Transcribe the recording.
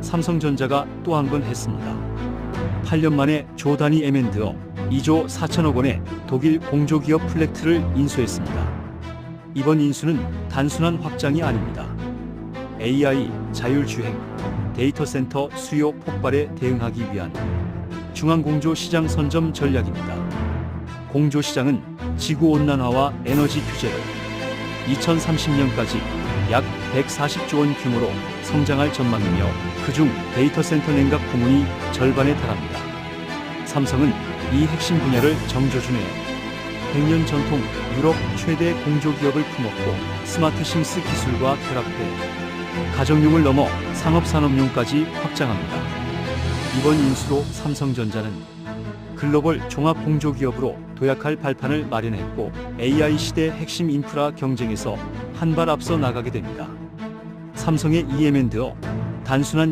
삼성전자가 또 한 번 했습니다. 8년 만에 조 단위 M&어 2조 4천억 원의 독일 공조기업 플렉트를 인수했습니다. 이번 인수는 단순한 확장이 아닙니다. AI, 자율주행, 데이터 센터 수요 폭발에 대응하기 위한 중앙공조 시장 선점 전략입니다. 공조 시장은 지구 온난화와 에너지 규제로 2030년까지 약 140조 원 규모로 성장할 전망이며 그중 데이터 센터 냉각 부문이 절반에 달합니다. 삼성은 이 핵심 분야를 정조준해 100년 전통 유럽 최대 공조기업을 품었고 스마트 싱스 기술과 결합해 가정용을 넘어 상업산업용까지 확장합니다. 이번 인수로 삼성전자는 글로벌 종합 공조기업으로 도약할 발판을 마련했고 AI 시대 핵심 인프라 경쟁에서 한 발 앞서 나가게 됩니다. 삼성의 EM&어 단순한